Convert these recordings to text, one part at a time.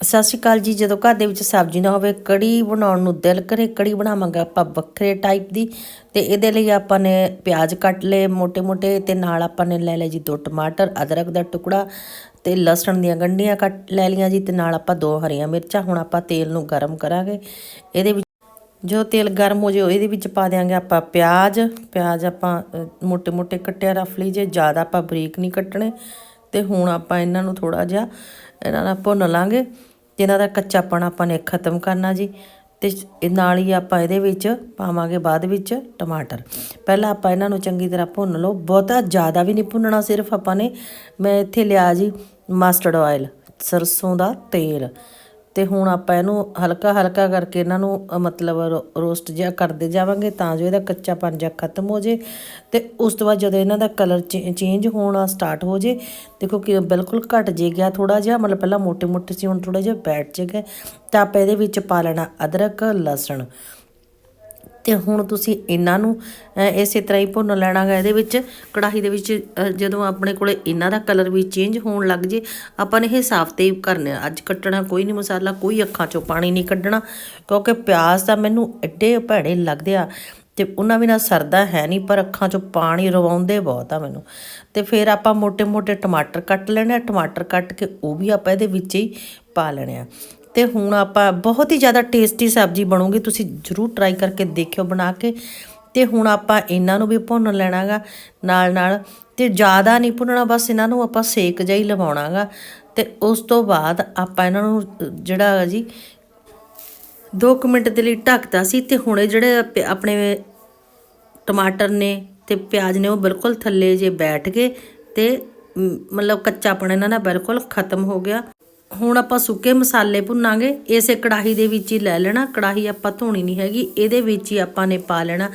ਸਤਿ ਸ਼੍ਰੀ ਅਕਾਲ ਜੀ, ਜਦੋਂ ਘਰ ਦੇ ਵਿੱਚ ਸਬਜ਼ੀ ਨਾ ਹੋਵੇ, ਕੜੀ ਬਣਾਉਣ ਨੂੰ ਦਿਲ ਕਰੇ, ਕੜੀ ਬਣਾਵਾਂਗਾ ਆਪਾਂ ਵੱਖਰੇ ਟਾਈਪ ਦੀ ਤੇ ਇਹਦੇ ਲਈ ਆਪਾਂ ਨੇ ਪਿਆਜ਼ ਕੱਟ ਲਏ ਮੋٹے-ਮੋٹے ਤੇ ਨਾਲ ਆਪਾਂ ਨੇ ਲੈ ਲਏ ਜੀ ਦੋ ਟਮਾਟਰ, ਅਦਰਕ ਦਾ ਟੁਕੜਾ ਤੇ ਲਸਣ ਦੀਆਂ ਗੰਢੀਆਂ ਕੱਟ ਲੈ ਲਈਆਂ ਜੀ ਤੇ ਨਾਲ ਆਪਾਂ ਦੋ ਹਰੀਆਂ ਮਿਰਚਾਂ, ਹੁਣ ਆਪਾਂ ਤੇਲ ਨੂੰ ਗਰਮ ਕਰਾਂਗੇ। ਇਹਦੇ ਵਿੱਚ ਜੋ ਤੇਲ ਗਰਮ ਹੋ ਜੇ ਇਹਦੇ ਵਿੱਚ ਪਾ ਦੇਾਂਗੇ ਆਪਾਂ ਪਿਆਜ਼। ਪਿਆਜ਼ ਆਪਾਂ ਮੋٹے-ਮੋٹے ਕੱਟਿਆ ਰਫਲੀ ਜੇ, ਜ਼ਿਆਦਾ ਆਪਾਂ ਬਰੀਕ ਨਹੀਂ ਕੱਟਣੇ ਤੇ ਹੁਣ ਆਪਾਂ ਇਹਨਾਂ ਨੂੰ ਥੋੜਾ ਜਿਹਾ, ਇਹਨਾਂ ਨਾਲ ਭੁੰਨ ਲਾਂਗੇ। ਤੇ ਇਹਨਾਂ ਦਾ ਕੱਚਾਪਣ ਆਪਾਂ ਨੇ ਖਤਮ ਕਰਨਾ ਜੀ ਤੇ ਨਾਲ ਹੀ ਆਪਾਂ ਇਹਦੇ ਵਿੱਚ ਪਾਵਾਂਗੇ ਬਾਅਦ ਵਿੱਚ ਟਮਾਟਰ। ਪਹਿਲਾਂ ਆਪਾਂ ਇਹਨਾਂ ਨੂੰ ਚੰਗੀ ਤਰ੍ਹਾਂ ਭੁੰਨ ਲਓ। ਬਹੁਤਾ ਜ਼ਿਆਦਾ ਵੀ ਨਹੀਂ ਭੁੰਨਣਾ, ਸਿਰਫ ਆਪਾਂ ਨੇ ਮੈਂ ਇੱਥੇ ਲਿਆ ਜੀ ਮਸਟਰਡ ਆਇਲ ਸਰਸੋਂ ਦਾ ਤੇਲ। ਤੇ ਹੁਣ ਆਪਾਂ ਇਹਨੂੰ ਹਲਕਾ ਹਲਕਾ ਕਰਕੇ ਇਹਨਾਂ ਨੂੰ ਮਤਲਬ ਰੋਸਟ ਜਿਹਾ ਕਰਦੇ ਜਾਵਾਂਗੇ ਤਾਂ ਜੋ ਇਹਦਾ ਕੱਚਾ ਕੱਚਾਪਨ ਜਿਹਾ ਖਤਮ ਹੋ ਜੇ ਤੇ ਉਸ ਤੋਂ ਬਾਅਦ ਜਦੋਂ ਇਹਨਾਂ ਦਾ ਕਲਰ ਚੇਂਜ ਹੋਣਾ ਸਟਾਰਟ ਹੋ ਜੇ, ਦੇਖੋ ਕਿ ਬਿਲਕੁਲ ਘਟ ਜੇ ਗਿਆ ਥੋੜਾ ਜਿਹਾ, ਮਤਲਬ ਪਹਿਲਾਂ ਮੋਟੇ ਮੋਟੇ ਸੀ, ਹੁਣ ਥੋੜਾ ਜਿਹਾ ਬੈਠ ਜੇ ਤਾਂ ਆਪਾਂ ਇਹਦੇ ਵਿੱਚ ਪਾ ਲੈਣਾ ਅਦਰਕ, ਲਸਣ। ਤੇ ਹੁਣ ਤੁਸੀਂ ਇਹਨਾਂ ਨੂੰ ਇਸੇ ਤਰ੍ਹਾਂ ਹੀ ਭੁੰਨ ਲੈਣਾਗਾ ਇਹਦੇ ਵਿੱਚ। ਕੜਾਹੀ ਦੇ ਵਿੱਚ ਜਦੋਂ ਆਪਣੇ ਕੋਲੇ ਇਹਨਾਂ ਦਾ ਕਲਰ ਵੀ ਚੇਂਜ ਹੋਣ ਲੱਗ ਜੇ, ਆਪਾਂ ਨੇ ਇਹ ਸਾਫ਼ ਤੇ ਕਰਨਾ ਅੱਜ ਕੱਟਣਾ ਕੋਈ ਨਹੀਂ ਮਸਾਲਾ, ਕੋਈ ਅੱਖਾਂ ਚੋਂ ਪਾਣੀ ਨਹੀਂ ਕੱਢਣਾ, ਕਿਉਂਕਿ ਪਿਆਜ਼ ਦਾ ਮੈਨੂੰ ਐਡੇ ਭੈੜੇ ਲੱਗਦੇ ਆ ਤੇ ਉਹਨਾਂ ਬਿਨਾ ਸਰਦਾ ਹੈ ਨਹੀਂ, ਪਰ ਅੱਖਾਂ 'ਚੋਂ ਪਾਣੀ ਰਵਾਉਂਦੇ ਬਹੁਤ ਆ ਮੈਨੂੰ। ਤੇ ਫਿਰ ਆਪਾਂ ਮੋٹے-ਮੋٹے ਟਮਾਟਰ ਕੱਟ ਲੈਣੇ ਆ। ਟਮਾਟਰ ਕੱਟ ਕੇ ਉਹ ਵੀ ਆਪਾਂ ਇਹਦੇ ਵਿੱਚ ਹੀ ਪਾ ਲੈਣੇ ਆ। ਤੇ ਹੁਣ ਆਪਾਂ ਬਹੁਤ ਹੀ ਜ਼ਿਆਦਾ ਟੇਸਟੀ ਸਬਜ਼ੀ ਬਣੂਗੀ ਤੁਸੀਂ ਜਰੂਰ ਟਰਾਈ ਕਰਕੇ ਦੇਖਿਓ ਬਣਾ ਕੇ। ਤੇ ਹੁਣ ਆਪਾਂ ਇਹਨਾਂ ਨੂੰ ਵੀ ਭੁੰਨ ਲੈਣਾਗਾ ਨਾਲ ਨਾਲ ਤੇ ਜ਼ਿਆਦਾ ਨਹੀਂ ਭੁੰਨਣਾ ਬਸ ਇਹਨਾਂ ਨੂੰ ਆਪਾਂ ਸੇਕ ਜਿਹਾ ਹੀ ਲਵਾਉਣਾਗਾ। ਤੇ ਉਸ ਤੋਂ ਬਾਅਦ ਆਪਾਂ ਇਹਨਾਂ ਨੂੰ ਜਿਹੜਾ ਹੈਗਾ ਜੀ 2 ਮਿੰਟ ਦੇ ਲਈ ਢੱਕਤਾ ਸੀ। ਤੇ ਹੁਣ ਇਹ ਜਿਹੜੇ ਪ- ਆਪਣੇ ਟਮਾਟਰ ਨੇ ਤੇ ਪਿਆਜ਼ ਨੇ ਉਹ ਬਿਲਕੁਲ ਥੱਲੇ ਜੇ ਬੈਠ ਗਏ ਤੇ ਮ, ਮਤਲਬ ਕੱਚਾਪਣ ਇਹਨਾਂ ਦਾ ਬਿਲਕੁਲ ਖਤਮ ਹੋ ਗਿਆ। ਹੁਣ ਆਪਾਂ ਸੁੱਕੇ ਮਸਾਲੇ ਭੁੰਨਾਂਗੇ, ਇਸੇ ਕੜਾਹੀ ਦੇ ਵਿੱਚ ਹੀ ਲੈ ਲੈਣਾ। ਕੜਾਹੀ ਆਪਾਂ ਧੋਣੀ ਨਹੀਂ ਹੈਗੀ, ਇਹਦੇ ਵਿੱਚ ਹੀ ਆਪਾਂ ਨੇ ਪਾ ਲੈਣਾ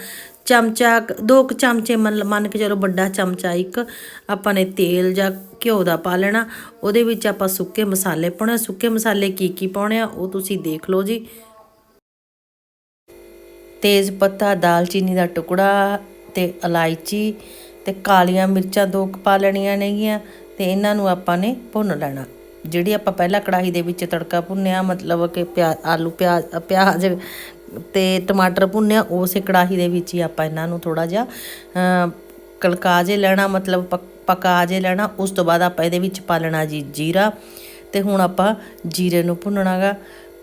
ਚਮਚਾ ਦੋ ਕੁ ਚਮਚੇ ਮੰਨ ਮੰਨ ਕੇ ਚਲੋ ਵੱਡਾ ਚਮਚਾ ਇੱਕ, ਆਪਾਂ ਨੇ ਤੇਲ ਜਾਂ ਘਿਓ ਦਾ ਪਾ ਲੈਣਾ। ਉਹਦੇ ਵਿੱਚ ਆਪਾਂ ਸੁੱਕੇ ਮਸਾਲੇ ਪਾਉਣੇ ਸੁੱਕੇ ਮਸਾਲੇ ਕੀ ਕੀ ਪਾਉਣੇ ਆ, ਉਹ ਤੁਸੀਂ ਦੇਖ ਲਓ ਜੀ। ਤੇਜ਼ ਪੱਤਾ, ਦਾਲਚੀਨੀ ਦਾ ਟੁਕੜਾ ਤੇ ਇਲਾਇਚੀ ਤੇ ਕਾਲੀਆਂ ਮਿਰਚਾਂ ਦੋ ਕੁ ਪਾ ਲੈਣੀਆਂ ਨੇਗੀਆਂ ਤੇ ਇਹਨਾਂ ਨੂੰ ਆਪਾਂ ਨੇ ਭੁੰਨ ਲੈਣਾ। ਜਿਹੜੀ ਆਪਾਂ ਪਹਿਲਾਂ ਕੜਾਹੀ ਦੇ ਵਿੱਚ ਤੜਕਾ ਭੁੰਨਿਆ ਮਤਲਬ ਕਿ ਪਿਆ ਆਲੂ ਪਿਆਜ਼ ਪਿਆਜ਼ ਤੇ ਟਮਾਟਰ ਭੁੰਨਿਆ ਉਸੇ ਕੜਾਹੀ ਦੇ ਵਿੱਚ ਹੀ ਆਪਾਂ ਇਹਨਾਂ ਨੂੰ ਥੋੜਾ ਜਿਹਾ ਅ, ਕਲਕਾ ਜੇ ਲੈਣਾ ਮਤਲਬ ਪਕ- ਪਕਾ ਜੇ ਲੈਣਾ ਉਸ ਤੋਂ ਬਾਅਦ ਆਪਾਂ ਇਹਦੇ ਵਿੱਚ ਪਾ ਲੈਣਾ ਜੀ ਜੀਰਾ ਤੇ ਹੁਣ ਆਪਾਂ ਜੀਰੇ ਨੂੰ ਭੁੰਨਣਾਗਾ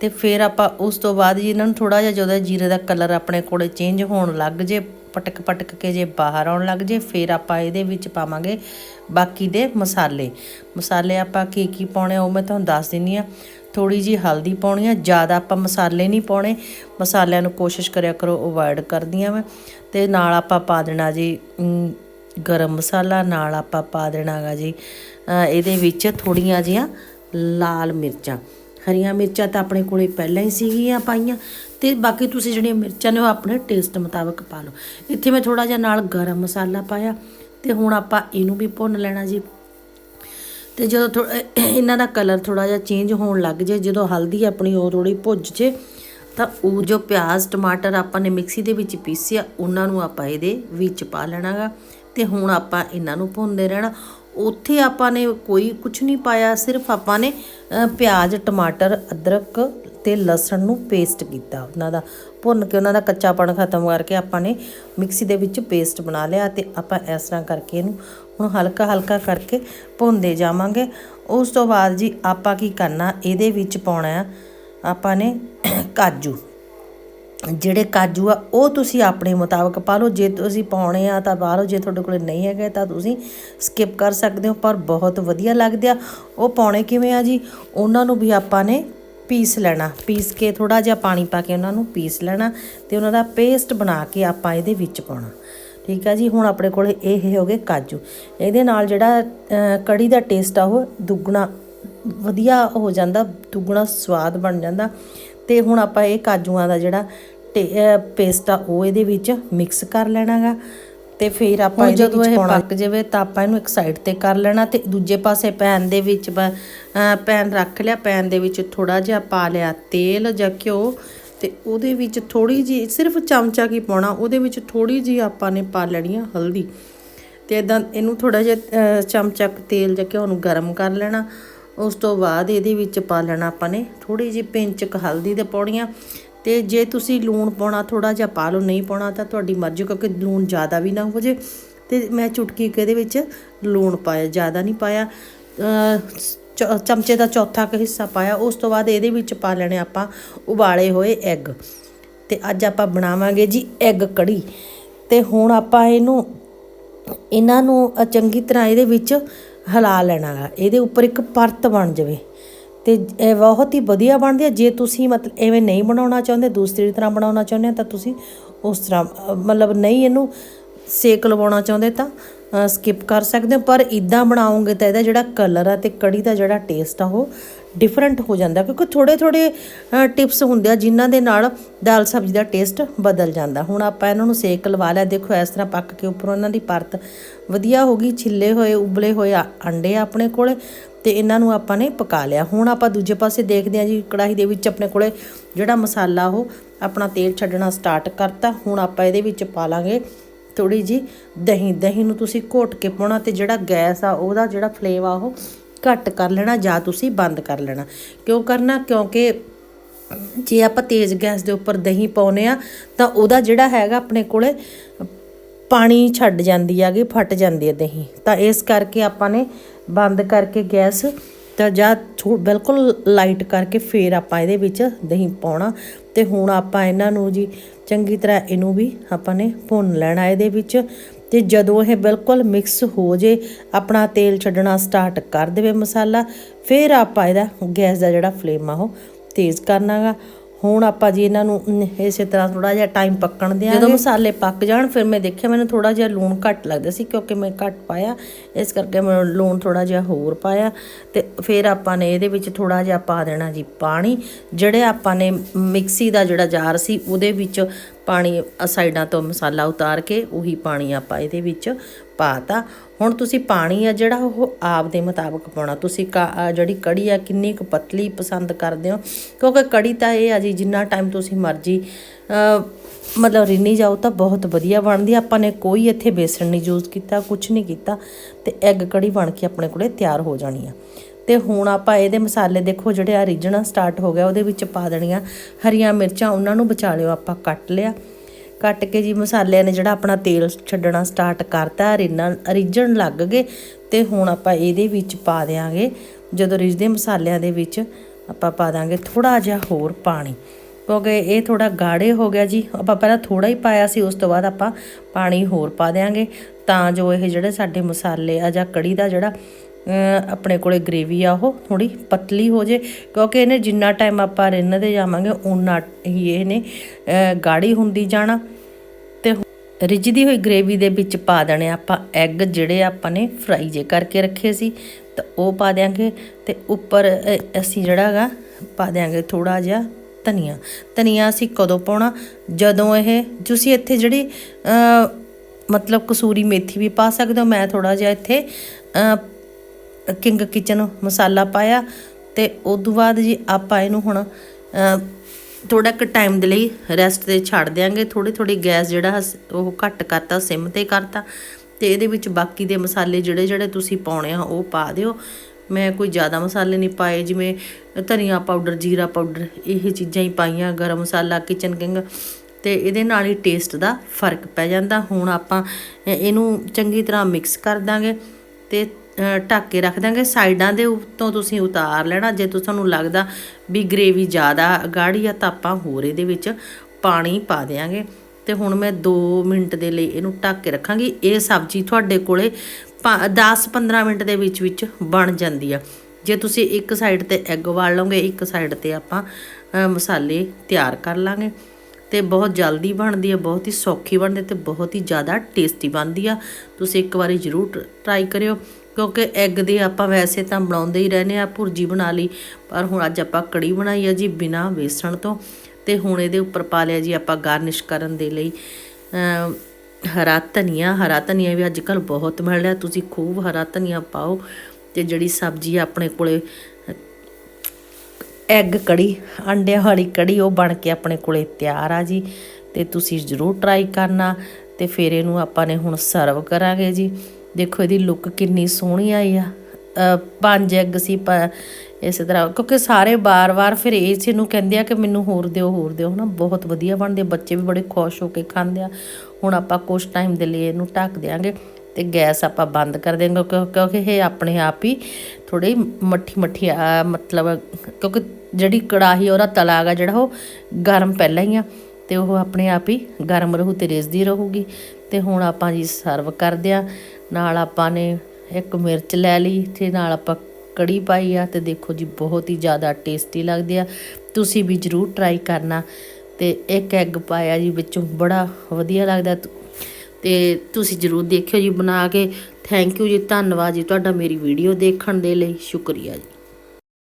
ਤੇ ਫਿਰ ਆਪਾਂ ਉਸ ਤੋਂ ਬਾਅਦ ਜੀ ਇਹਨਾਂ ਨੂੰ ਥੋੜਾ ਜਿਹਾ ਜਦੋਂ ਜੀਰੇ ਦਾ ਕਲਰ ਆਪਣੇ ਕੋਲੇ ਚੇਂਜ ਹੋਣ ਲੱਗ ਜੇ ਪਟਕ ਪਟਕ ਕੇ ਜੇ ਬਾਹਰ ਆਉਣ ਲੱਗ ਜੇ, ਫਿਰ ਆਪਾਂ ਇਹਦੇ ਵਿੱਚ ਪਾਵਾਂਗੇ ਬਾਕੀ ਦੇ ਮਸਾਲੇ। ਮਸਾਲੇ ਆਪਾਂ ਕੀ ਕੀ ਪਾਉਣੇ ਆ, ਉਹ ਮੈਂ ਤੁਹਾਨੂੰ ਦੱਸ ਦਿੰਨੀ ਆ। ਥੋੜੀ ਜੀ ਹਲਦੀ ਪਾਉਣੀ ਆ, ਜ਼ਿਆਦਾ ਆਪਾਂ ਮਸਾਲੇ ਨਹੀਂ ਪਾਉਣੇ। ਮਸਾਲਿਆਂ ਨੂੰ ਕੋਸ਼ਿਸ਼ ਕਰਿਆ ਕਰੋ ਅਵੋਇਡ ਕਰਦੀਆਂ ਮੈਂ ਤੇ ਨਾਲ ਆਪਾਂ ਪਾ ਦੇਣਾ ਜੀ ਗਰਮ ਮਸਾਲਾ, ਨਾਲ ਆਪਾਂ ਪਾ ਦੇਣਾਗਾ ਜੀ ਇਹਦੇ ਵਿੱਚ ਥੋੜੀਆਂ ਜੀਆਂ ਲਾਲ ਮਿਰਚਾਂ। ਹਰੀਆਂ ਮਿਰਚਾਂ ਤਾਂ ਆਪਣੇ ਕੋਲੇ ਪਹਿਲਾਂ ਹੀ ਸੀਗੀਆਂ ਪਾਈਆਂ ਤੇ ਬਾਕੀ ਤੁਸੀਂ ਜਿਹੜੀਆਂ ਮਿਰਚਾਂ ਨੇ ਉਹ ਆਪਣੇ ਟੇਸਟ ਮੁਤਾਬਕ ਪਾ ਲਓ। ਇੱਥੇ ਮੈਂ ਥੋੜਾ ਜਿਹਾ ਨਾਲ ਗਰਮ ਮਸਾਲਾ ਪਾਇਆ ਤੇ ਹੁਣ ਆਪਾਂ ਇਹਨੂੰ ਵੀ ਭੁੰਨ ਲੈਣਾ ਜੀ। ਤੇ ਜਦੋਂ ਥੋ- ਇਹਨਾਂ ਦਾ ਕਲਰ ਥੋੜਾ ਜਿਹਾ ਚੇਂਜ ਹੋਣ ਲੱਗ ਜੇ, ਜਦੋਂ ਹਲਦੀ ਆਪਣੀ ਉਹ ਥੋੜੀ ਭੁੱਜ ਜੇ, ਤਾਂ ਉਹ ਜੋ ਪਿਆਜ਼, ਟਮਾਟਰ ਆਪਾਂ ਨੇ ਮਿਕਸੀ ਦੇ ਵਿੱਚ ਪੀਸਿਆ, ਉਹਨਾਂ ਨੂੰ ਆਪਾਂ ਇਹਦੇ ਵਿੱਚ ਪਾ ਲੈਣਾਗਾ। ਤੇ ਹੁਣ ਆਪਾਂ ਇਹਨਾਂ ਨੂੰ ਭੁੰਨਦੇ ਰਹਿਣਾ। ਉੱਥੇ ਆਪਾਂ ਨੇ ਕੋਈ ਕੁਝ ਨਹੀਂ ਪਾਇਆ, ਸਿਰਫ ਆਪਾਂ ਨੇ ਪਿਆਜ਼, ਟਮਾਟਰ, ਅਦਰਕ ਤੇ ਲਸਣ ਨੂੰ ਪੇਸਟ ਕੀਤਾ ਉਹਨਾਂ ਦਾ। ਭੁੰਨ ਕੇ ਉਹਨਾਂ ਦਾ ਕੱਚਾਪਣ ਖਤਮ ਕਰਕੇ ਆਪਾਂ ਨੇ ਮਿਕਸੀ ਦੇ ਵਿੱਚ ਪੇਸਟ ਬਣਾ ਲਿਆ ਤੇ ਆਪਾਂ ਇਸ ਤਰ੍ਹਾਂ ਕਰਕੇ ਇਹਨੂੰ ਹੁਣ ਹਲਕਾ ਹਲਕਾ ਕਰਕੇ ਭੁੰਨਦੇ ਜਾਵਾਂਗੇ। ਉਸ ਤੋਂ ਬਾਅਦ ਜੀ ਆਪਾਂ ਕੀ ਕਰਨਾ, ਇਹਦੇ ਵਿੱਚ ਪਾਉਣਾ ਆ ਆਪਾਂ ਨੇ ਕਾਜੂ। ਜਿਹੜੇ ਕਾਜੂ ਆ, ਉਹ ਤੁਸੀਂ ਆਪਣੇ ਮੁਤਾਬਕ ਪਾ ਲਓ। ਜੇ ਤੁਸੀਂ ਪਾਉਣੇ ਆ ਤਾਂ ਪਾ ਲਓ, ਜੇ ਤੁਹਾਡੇ ਕੋਲ ਨਹੀਂ ਹੈਗੇ ਤਾਂ ਤੁਸੀਂ ਸਕਿਪ ਕਰ ਸਕਦੇ ਹੋ, ਪਰ ਬਹੁਤ ਵਧੀਆ ਲੱਗਦੇ ਆ। ਉਹ ਪਾਉਣੇ ਕਿਵੇਂ ਆ ਜੀ? ਉਹਨਾਂ ਨੂੰ ਵੀ ਆਪਾਂ ਨੇ ਪੀਸ ਲੈਣਾ। ਪੀਸ ਕੇ ਥੋੜਾ ਜਿਹਾ ਪਾਣੀ ਪਾ ਕੇ ਉਹਨਾਂ ਨੂੰ ਪੀਸ ਲੈਣਾ ਤੇ ਉਹਨਾਂ ਦਾ ਪੇਸਟ ਬਣਾ ਕੇ ਆਪਾਂ ਇਹਦੇ ਵਿੱਚ ਪਾਉਣਾ। ਠੀਕ ਆ ਜੀ? ਹੁਣ ਆਪਣੇ ਕੋਲ ਇਹ ਹੋ ਗਏ ਕਾਜੂ। ਇਹਦੇ ਨਾਲ ਜਿਹੜਾ ਕੜੀ ਦਾ ਟੇਸਟ ਆ, ਉਹ ਦੁੱਗਣਾ ਵਧੀਆ ਹੋ ਜਾਂਦਾ, ਦੁੱਗਣਾ ਸਵਾਦ ਬਣ ਜਾਂਦਾ। ਤੇ ਹੁਣ ਆਪਾਂ ਇਹ ਕਾਜੂਆਂ ਦਾ ਜਿਹੜਾ ਪੇਸਟ ਆ ਉਹ ਇਹਦੇ ਵਿੱਚ ਮਿਕਸ ਕਰ ਲੈਣਾਗਾ। ਤੇ ਫਿਰ ਆਪਾਂ ਇਹਦੇ ਜਦੋਂ ਇਹ ਪੱਕ ਜਾਵੇ ਤਾਂ ਆਪਾਂ ਇਹਨੂੰ ਇੱਕ ਸਾਈਡ ਤੇ ਕਰ ਲੈਣਾ ਤੇ ਦੂਜੇ ਪਾਸੇ ਪੈਨ ਦੇ ਵਿੱਚ ਪੈਨ ਰੱਖ ਲਿਆ। ਪੈਨ ਦੇ ਵਿੱਚ ਥੋੜਾ ਜਿਹਾ ਪਾ ਲਿਆ ਤੇਲ ਜਾਂ ਘਿਓ ਤੇ ਉਹਦੇ ਵਿੱਚ ਥੋੜੀ ਜੀ ਸਿਰਫ ਚਮਚਾ ਕੀ ਪਾਉਣਾ ਉਹਦੇ ਵਿੱਚ ਥੋੜੀ ਜੀ ਆਪਾਂ ਨੇ ਪਾ ਲੈਣੀ ਆ ਹਲਦੀ। ਤੇ ਇਦਾਂ ਇਹਨੂੰ ਥੋੜਾ ਜਿਹਾ ਚਮਚਾ ਤੇਲ ਜਾਂ ਘਿਓ ਨੂੰ ਗਰਮ ਕਰ ਲੈਣਾ। ਉਸ ਤੋਂ ਬਾਅਦ ਇਹਦੇ ਵਿੱਚ ਪਾ ਲੈਣਾ ਆਪਾਂ ਨੇ ਥੋੜੀ ਜਿਹੀ ਪਿੰਚ ਕੁ ਹਲਦੀ ਦੇ ਪਾਉਣੀਆਂ ਤੇ ਜੇ ਤੁਸੀਂ ਲੂਣ ਪਾਉਣਾ ਥੋੜਾ ਜਿਹਾ ਪਾ ਲਓ, ਨਹੀਂ ਪਾਉਣਾ ਤਾਂ ਤੁਹਾਡੀ ਮਰਜ਼ੀ, ਕਿਉਂਕਿ ਲੂਣ ਜ਼ਿਆਦਾ ਵੀ ਨਾ ਹੋ ਜੇ ਤੇ ਮੈਂ ਚੁਟਕੀ ਕੁ ਇਹਦੇ ਵਿੱਚ ਲੂਣ ਪਾਇਆ, ਜ਼ਿਆਦਾ ਨਹੀਂ ਪਾਇਆ। ਚ- ਚਮਚੇ ਦਾ ਚੌਥਾ ਕੁ ਹਿੱਸਾ ਪਾਇਆ, ਉਸ ਤੋਂ ਬਾਅਦ ਇਹਦੇ ਵਿੱਚ ਪਾ ਲੈਣੇ ਆਪਾਂ ਉਬਾਲੇ ਹੋਏ ਐਗ ਤੇ ਅੱਜ ਆਪਾਂ ਬਣਾਵਾਂਗੇ ਜੀ ਐਗ ਕੜੀ। ਤੇ ਹੁਣ ਆਪਾਂ ਇਹਨੂੰ, ਇਹਨਾਂ ਨੂੰ ਚੰਗੀ ਤਰ੍ਹਾਂ ਇਹਦੇ ਵਿੱਚ ਹਿਲਾ ਲੈਣਾ ਗਾ। ਇਹਦੇ ਉੱਪਰ ਇੱਕ ਪਰਤ ਬਣ ਜਾਵੇ। ਤੇ ਇਹ ਬਹੁਤ ਹੀ ਵਧੀਆ ਬਣਦੀ ਹੈ। ਜੇ ਤੁਸੀਂ ਮਤਲਬ ਐਵੇਂ ਨਹੀਂ ਬਣਾਉਣਾ ਚਾਹੁੰਦੇ, ਦੂਸਰੀ ਤਰ੍ਹਾਂ ਬਣਾਉਣਾ ਚਾਹੁੰਦੇ ਹੋ, ਤਾਂ ਤੁਸੀਂ ਉਸ ਤਰ੍ਹਾਂ ਮਤਲਬ ਨਹੀਂ ਇਹਨੂੰ ਸੇਕ ਲਵਾਉਣਾ ਚਾਹੁੰਦੇ ਤਾਂ ਸਕਿਪ ਕਰ ਸਕਦੇ ਹੋ। ਪਰ ਇਦਾਂ ਬਣਾਉਂਗੇ ਤਾਂ ਇਹਦਾ ਜਿਹੜਾ ਕਲਰ ਆ ਤੇ ਕੜੀ ਦਾ ਜਿਹੜਾ ਟੇਸਟ ਆ, ਉਹ ਡਿਫਰੈਂਟ ਹੋ ਜਾਂਦਾ ਕਿਉਂਕਿ ਥੋੜੇ ਥੋੜੇ ਟਿਪਸ ਹੁੰਦੇ ਆ ਜਿਨ੍ਹਾਂ ਦੇ ਨਾਲ ਦਾਲ ਸਬਜ਼ੀ ਦਾ ਟੇਸਟ ਬਦਲ ਜਾਂਦਾ। ਹੁਣ ਆਪਾਂ ਇਹਨਾਂ ਨੂੰ ਸੇਕ ਲਵਾ ਲਿਆ। ਦੇਖੋ, ਇਸ ਤਰ੍ਹਾਂ ਪੱਕ ਕੇ ਉੱਪਰੋਂ ਇਹਨਾਂ ਦੀ ਪਰਤ ਵਧੀਆ ਹੋ ਗਈ। ਛਿੱਲੇ ਹੋਏ, ਉਬਲੇ ਹੋਏ ਆ- ਅੰਡੇ ਆ ਆਪਣੇ ਕੋਲੇ। ਤੇ ਇਹਨਾਂ ਨੂੰ ਆਪਾਂ ਨੇ ਪਕਾ ਲਿਆ। ਹੁਣ ਆਪਾਂ ਦੂਜੇ ਪਾਸੇ ਦੇਖਦੇ ਹਾਂ ਜੀ, ਕੜਾਹੀ ਦੇ ਵਿੱਚ ਆਪਣੇ ਕੋਲੇ ਜਿਹੜਾ ਮਸਾਲਾ ਉਹ ਆਪਣਾ ਤੇਲ ਛੱਡਣਾ ਸਟਾਰਟ ਕਰਤਾ। ਹੁਣ ਆਪਾਂ ਇਹਦੇ ਵਿੱਚ ਪਾ ਲਾਂਗੇ ਥੋੜੀ ਜੀ ਦਹੀਂ। ਦਹੀਂ ਨੂੰ ਤੁਸੀਂ ਘੋਟ ਕੇ ਪਾਉਣਾ ਤੇ ਜਿਹੜਾ ਗੈਸ ਆ, ਉਹਦਾ ਜਿਹੜਾ ਫਲੇਮ ਆ, ਉਹ ਘੱਟ ਕਰ ਲੈਣਾ ਜਾਂ ਤੁਸੀਂ ਬੰਦ ਕਰ ਲੈਣਾ। ਕਿਉਂ ਕਰਨਾ? ਕਿਉਂਕਿ ਜੇ ਆਪਾਂ ਤੇਜ਼ ਗੈਸ ਦੇ ਉੱਪਰ ਦਹੀਂ ਪਾਉਨੇ ਆ ਤਾਂ ਉਹਦਾ ਜਿਹੜਾ ਹੈਗਾ ਆਪਣੇ ਕੋਲੇ ਪਾਣੀ ਛੱਡ ਜਾਂਦੀ ਹੈਗੀ ਫਟ ਜਾਂਦੀ ਹੈ ਦਹੀਂ। ਤਾਂ ਇਸ ਕਰਕੇ ਆਪਾਂ ਨੇ ਬੰਦ ਕਰਕੇ ਗੈਸ ਤਾਂ ਜਾਂ ਥੋ ਬਿਲਕੁਲ ਲਾਈਟ ਕਰਕੇ ਫੇਰ ਆਪਾਂ ਇਹਦੇ ਵਿੱਚ ਦਹੀਂ ਪਾਉਣਾ। ਤੇ ਹੁਣ ਆਪਾਂ ਇਹਨਾਂ ਨੂੰ ਜੀ ਚੰਗੀ ਤਰ੍ਹਾਂ ਇਹਨੂੰ ਵੀ ਆਪਾਂ ਨੇ ਭੁੰਨ ਲੈਣਾ ਇਹਦੇ ਵਿੱਚ। ਤੇ ਜਦੋਂ ਇਹ ਬਿਲਕੁਲ ਮਿਕਸ ਹੋ ਜੇ, ਆਪਣਾ ਤੇਲ ਛੱਡਣਾ ਸਟਾਰਟ ਕਰ ਦੇਵੇ ਮਸਾਲਾ, ਫਿਰ ਆਪਾਂ ਇਹਦਾ ਗੈਸ ਦਾ ਜਿਹੜਾ ਫਲੇਮ ਆ ਉਹ ਤੇਜ਼ ਕਰਨਾਗਾ। ਹੁਣ ਆਪਾਂ ਜੀ ਇਹਨਾਂ ਨੂੰ ਇਸੇ ਤਰ੍ਹਾਂ ਥੋੜਾ ਜਿਹਾ ਟਾਈਮ ਪੱਕਣ ਦਿਆਂਗੇ। ਜਦੋਂ ਮਸਾਲੇ ਪੱਕ ਜਾਣ, ਫਿਰ ਮੈਂ ਦੇਖਿਆ ਮੈਨੂੰ ਥੋੜਾ ਜਿਹਾ ਲੂਣ ਘੱਟ ਲੱਗਦਾ ਸੀ ਕਿਉਂਕਿ ਮੈਂ ਘੱਟ ਪਾਇਆ। ਇਸ ਕਰਕੇ ਮੈਂ ਲੂਣ ਥੋੜਾ ਜਿਹਾ ਹੋਰ ਪਾਇਆ ਤੇ ਫਿਰ ਆਪਾਂ ਨੇ ਇਹਦੇ ਵਿੱਚ ਥੋੜਾ ਜਿਹਾ ਪਾ ਦੇਣਾ ਜੀ ਪਾਣੀ। ਜਿਹੜੇ ਆਪਾਂ ਨੇ ਮਿਕਸੀ ਦਾ ਜਿਹੜਾ ਜਾਰ ਸੀ, ਉਹਦੇ ਵਿੱਚ ਪਾਣੀ ਸਾਈਡਾਂ ਤੋਂ ਮਸਾਲਾ ਉਤਾਰ ਕੇ ਉਹੀ ਪਾਣੀ ਆਪਾਂ ਇਹਦੇ ਵਿੱਚ ਪਾਤਾ। ਹੁਣ ਤੁਸੀਂ ਪਾਣੀ ਆ ਜਿਹੜਾ ਉਹ ਆਪ ਦੇ ਮੁਤਾਬਕ ਪਾਉਣਾ। ਤੁਸੀਂ ਕਾ- ਜਿਹੜੀ ਕੜੀ ਆ, ਕਿੰਨੀ ਕੁ ਪਤਲੀ ਪਸੰਦ ਕਰਦੇ ਹੋ? ਕਿਉਂਕਿ ਕੜੀ ਤਾਂ ਇਹ ਆ ਜੀ, ਜਿੰਨਾ ਟਾਈਮ ਤੁਸੀਂ ਮਰਜ਼ੀ ਮਤਲਬ ਰਿੰਨੀ ਜਾਓ ਤਾਂ ਬਹੁਤ ਵਧੀਆ ਬਣਦੀ ਆਪਾਂ ਨੇ ਕੋਈ ਇੱਥੇ ਬੇਸਣ ਨਹੀਂ ਯੂਜ਼ ਕੀਤਾ ਕੁਝ ਨਹੀਂ ਕੀਤਾ ਤੇ ਐਗ ਕੜੀ ਬਣ ਕੇ ਆਪਣੇ ਕੋਲੇ ਤਿਆਰ ਹੋ ਜਾਣੀ ਆ। ਤੇ ਹੁਣ ਆਪਾਂ ਇਹਦੇ ਮਸਾਲੇ ਦੇਖੋ ਜਿਹੜੇ ਆ ਰਿਜਣਾ ਸਟਾਰਟ ਹੋ ਗਿਆ, ਉਹਦੇ ਵਿੱਚ ਪਾ ਦੇਣੀਆਂ ਹਰੀਆਂ ਮਿਰਚਾਂ, ਉਹਨਾਂ ਨੂੰ ਬਚਾ ਲਿਓ। ਆਪਾਂ ਕੱਟ ਲਿਆ। ਕੱਟ ਕੇ ਜੀ ਮਸਾਲਿਆਂ ਨੇ ਜਿਹੜਾ ਆਪਣਾ ਤੇਲ ਛੱਡਣਾ ਸਟਾਰਟ ਕਰਤਾ, ਰਿੰਨਾ ਰਿੱਝਣ ਲੱਗ ਗਏ ਤੇ ਹੁਣ ਆਪਾਂ ਇਹਦੇ ਵਿੱਚ ਪਾ ਦੇਾਂਗੇ ਜਦੋਂ ਰਿੱਝਦੇ ਮਸਾਲਿਆਂ ਦੇ ਵਿੱਚ, ਆਪਾਂ ਪਾ ਦਾਂਗੇ ਥੋੜਾ ਜਿਹਾ ਹੋਰ ਪਾਣੀ। ਕਿਉਂਕਿ ਇਹ ਥੋੜਾ ਗਾੜੇ ਹੋ ਗਿਆ ਜੀ। ਆਪਾਂ ਪਹਿਲਾਂ ਥੋੜਾ ਹੀ ਪਾਇਆ ਸੀ, ਉਸ ਤੋਂ ਬਾਅਦ ਆਪਾਂ ਪਾਣੀ ਹੋਰ ਪਾ ਦੇਾਂਗੇ ਤਾਂ ਜੋ ਇਹ ਜਿਹੜੇ ਸਾਡੇ ਮਸਾਲੇ ਆ ਜਾਂ ਕੜੀ ਦਾ ਜਿਹੜਾ ਆਪਣੇ ਕੋਲੇ ਗ੍ਰੇਵੀ ਆ ਉਹ ਥੋੜੀ ਪਤਲੀ ਹੋ ਜੇ, ਕਿਉਂਕਿ ਇਹਨੇ ਜਿੰਨਾ ਟਾਈਮ ਆਪਾਂ ਰਿੰਨਦੇ ਜਾਵਾਂਗੇ ਉਨਾ ਹੀ ਇਹਨੇ ਗਾੜੀ ਹੁੰਦੀ ਜਾਣਾ। ਤੇ ਰਿੱਝਦੀ ਹੋਈ ਗ੍ਰੇਵੀ ਦੇ ਵਿੱਚ ਪਾ ਦੇਣੇ ਆਪਾਂ ਐਗ ਜਿਹੜੇ ਆਪਾਂ ਨੇ ਫਰਾਈ ਜੇ ਕਰਕੇ ਰੱਖੇ ਸੀ, ਤਾਂ ਉਹ ਪਾ ਦਿਆਂਗੇ। ਤੇ ਉੱਪਰ ਅਸੀਂ ਜਿਹੜਾ ਹੈਗਾ, ਪਾ ਦਿਆਂਗੇ ਥੋੜਾ ਜਿਹਾ ਧਨੀਆ। ਧਨੀਆ ਅਸੀਂ ਕਦੋਂ ਪਾਉਣਾ? ਜਦੋਂ ਇਹ, ਤੁਸੀਂ ਇੱਥੇ ਜਿਹੜੀ ਮਤਲਬ ਕਸੂਰੀ ਮੇਥੀ ਵੀ ਪਾ ਸਕਦੇ ਹੋ, ਮੈਂ ਥੋੜਾ ਜਿਹਾ ਇੱਥੇ ਕਿੰਗ ਕਿਚਨ ਮਸਾਲਾ ਪਾਇਆ ਤੇ ਉਸ ਤੋਂ ਬਾਅਦ ਜੀ ਆਪਾਂ ਇਹਨੂੰ ਹੁਣ ਥੋੜਾ ਕੁ ਟਾਈਮ ਦੇ ਲਈ ਰੈਸਟ ਤੇ ਛੱਡ ਦਿਆਂਗੇ। ਥੋੜੀ ਥੋੜੀ ਗੈਸ ਜਿਹੜਾ ਉਹ ਘੱਟ ਕਰਤਾ, ਸਿਮ ਤੇ ਕਰਤਾ। ਤੇ ਇਹਦੇ ਵਿੱਚ ਬਾਕੀ ਦੇ ਮਸਾਲੇ ਜਿਹੜੇ ਜਿਹੜੇ ਤੁਸੀਂ ਪਾਉਣੇ ਆ, ਉਹ ਪਾ ਦਿਓ। ਮੈਂ ਕੋਈ ਜ਼ਿਆਦਾ ਮਸਾਲੇ ਨਹੀਂ ਪਾਏ, ਜਿਵੇਂ ਧਨੀਆ ਪਾਊਡਰ ਜੀਰਾ ਪਾਊਡਰ ਇਹ ਚੀਜ਼ਾਂ ਹੀ ਪਾਈਆਂ, ਗਰਮ ਮਸਾਲਾ ਕਿਚਨ ਕਿੰਗ ਤੇ ਇਹਦੇ ਨਾਲ ਹੀ ਟੇਸਟ ਦਾ ਫ਼ਰਕ ਪੈ ਜਾਂਦਾ। ਹੁਣ ਆਪਾਂ ਇਹਨੂੰ ਚੰਗੀ ਤਰ੍ਹਾਂ ਮਿਕਸ ਕਰ ਦਾਂਗੇ। ਤੇ ਢੱਕ ਕੇ ਰੱਖ ਦਾਂਗੇ ਸਾਈਡਾਂ ਦੇ ਉੱਤੋਂ ਤੁਸੀਂ ਉਤਾਰ ਲੈਣਾ। ਜੇ ਤੁਹਾਨੂੰ ਲੱਗਦਾ ਵੀ ਗ੍ਰੇਵੀ ਜ਼ਿਆਦਾ ਗਾੜੀ ਆ, ਤਾਂ ਆਪਾਂ ਹੋਰ ਇਹਦੇ ਵਿੱਚ ਪਾਣੀ ਪਾ ਦੇਾਂਗੇ ਤੇ ਹੁਣ ਮੈਂ 2 ਮਿੰਟ ਦੇ ਲਈ ਇਹਨੂੰ ਢੱਕ ਕੇ ਰੱਖਾਂਗੀ। ਇਹ ਸਬਜ਼ੀ ਤੁਹਾਡੇ ਕੋਲੇ 10-15 ਮਿੰਟ ਦੇ ਵਿੱਚ ਵਿੱਚ ਬਣ ਜਾਂਦੀ ਆ। ਜੇ ਤੁਸੀਂ ਇੱਕ ਸਾਈਡ ਤੇ ਐਗ ਵਾਲ ਲਓਗੇ, ਇੱਕ ਸਾਈਡ ਤੇ ਆਪਾਂ ਮਸਾਲੇ ਤਿਆਰ ਕਰ ਲਾਂਗੇ। ਤੇ ਬਹੁਤ ਜਲਦੀ ਬਣਦੀ ਹੈ ਬਹੁਤ ਹੀ ਸੌਖੀ ਬਣਦੀ ਹੈ ਤੇ ਬਹੁਤ ਹੀ ਜ਼ਿਆਦਾ ਟੇਸਟੀ ਬਣਦੀ ਆ। ਤੁਸੀਂ ਇੱਕ ਵਾਰੀ ਜ਼ਰੂਰ ਟਰਾਈ ਕਰਿਓ। ਕਿਉਂਕਿ ਐਗ ਦੇ ਆਪਾਂ ਵੈਸੇ ਤਾਂ ਬਣਾਉਂਦੇ ਹੀ ਰਹਿੰਦੇ ਆ ਭੁਰਜੀ ਬਣਾ ਲਈ, ਪਰ ਹੁਣ ਅੱਜ ਆਪਾਂ ਕੜੀ ਬਣਾਈ ਆ ਜੀ ਬਿਨਾ ਵੇਸਣ ਤੋਂ ਤੇ ਹੁਣ ਇਹਦੇ ਉੱਪਰ ਪਾ ਲਿਆ ਜੀ ਆਪਾਂ ਗਾਰਨਿਸ਼ ਕਰਨ ਦੇ ਲਈ ਹਰਾ ਧਨੀਆ। ਹਰਾ ਧਨੀਆ ਵੀ ਅੱਜ ਕੱਲ ਬਹੁਤ ਮਿਲ ਰਿਹਾ, ਤੁਸੀਂ ਖੂਬ ਹਰਾ ਧਨੀਆ ਪਾਓ ਤੇ ਜਿਹੜੀ ਸਬਜ਼ੀ ਆ ਆਪਣੇ ਕੋਲੇ ਐਗ ਕੜੀ, ਅੰਡਿਆਂ ਵਾਲੀ ਕੜੀ, ਉਹ ਬਣ ਕੇ ਆਪਣੇ ਕੋਲੇ ਤਿਆਰ ਆ ਜੀ ਤੇ ਤੁਸੀਂ ਜ਼ਰੂਰ ਟਰਾਈ ਕਰਨਾ ਤੇ ਫਿਰ ਇਹਨੂੰ ਆਪਾਂ ਨੇ ਹੁਣ ਸਰਵ ਕਰਾਂਗੇ ਜੀ। ਦੇਖੋ ਇਹਦੀ ਲੁੱਕ ਕਿੰਨੀ ਸੋਹਣੀ ਆਈ ਆ। ਪੰਜ ਐਗ ਸੀ ਪ- ਇਸੇ ਤਰ੍ਹਾਂ। ਕਿਉਂਕਿ ਸਾਰੇ ਬਾਰ-ਬਾਰ ਫਿਰ ਇਸੇ ਨੂੰ ਕਹਿੰਦੇ ਆ ਕਿ ਮੈਨੂੰ ਹੋਰ ਦਿਓ ਹੋਰ ਦਿਓ। ਹਨਾ, ਬਹੁਤ ਵਧੀਆ ਬਣਦੇ ਬੱਚੇ ਵੀ ਬੜੇ ਖੁਸ਼ ਹੋ ਕੇ ਖਾਂਦੇ ਆ। ਹੁਣ ਆਪਾਂ ਕੁਝ ਟਾਈਮ ਦੇ ਲਈ ਇਹਨੂੰ ਢੱਕ ਦਿਆਂਗੇ ਤੇ ਗੈਸ ਆਪਾਂ ਬੰਦ ਕਰ ਦੇਂਗੇ ਕਿਉਂ- ਕਿਉਂਕਿ ਇਹ ਆਪਣੇ ਆਪ ਹੀ ਥੋੜੀ ਮੱਠੀ ਮੱਠੀ ਮਤਲਬ ਕਿਉਂਕਿ ਜਿਹੜੀ ਕੜਾਹੀ ਉਹਦਾ ਤਲਾ ਹੈਗਾ ਜਿਹੜਾ ਉਹ ਗਰਮ ਪਹਿਲਾਂ ਹੀ ਆ। ਤੇ ਉਹ ਆਪਣੇ ਆਪ ਹੀ ਗਰਮ ਰਹੂ ਤੇ ਰਿੱਝਦੀ ਰਹੂਗੀ। ਤੇ ਹੁਣ ਆਪਾਂ ਜੀ ਸਰਵ ਕਰਦੇ ਆ। ਨਾਲ ਆਪਾਂ ਨੇ ਇੱਕ ਮਿਰਚ ਲੈ ਲਈ, ਤੇ ਨਾਲ ਆਪਾਂ ਕੜੀ ਪਾਈ ਆ, ਤੇ ਦੇਖੋ ਜੀ ਬਹੁਤ ਹੀ ਜ਼ਿਆਦਾ ਟੇਸਟੀ ਲੱਗਦੇ ਆ। ਤੁਸੀਂ ਵੀ ਜਰੂਰ ਟਰਾਈ ਕਰਨਾ। ਤੇ ਇੱਕ ਐਗ ਪਾਇਆ ਜੀ ਵਿੱਚੋਂ, ਬੜਾ ਵਧੀਆ ਲੱਗਦਾ। ਤ- ਤੇ ਤੁਸੀਂ ਜਰੂਰ ਦੇਖਿਓ ਜੀ ਬਣਾ ਕੇ। ਥੈਂਕ ਯੂ ਜੀ, ਧੰਨਵਾਦ ਜੀ ਤੁਹਾਡਾ ਮੇਰੀ ਵੀਡੀਓ ਦੇਖਣ ਦੇ ਲਈ। ਸ਼ੁਕਰੀਆ ਜੀ।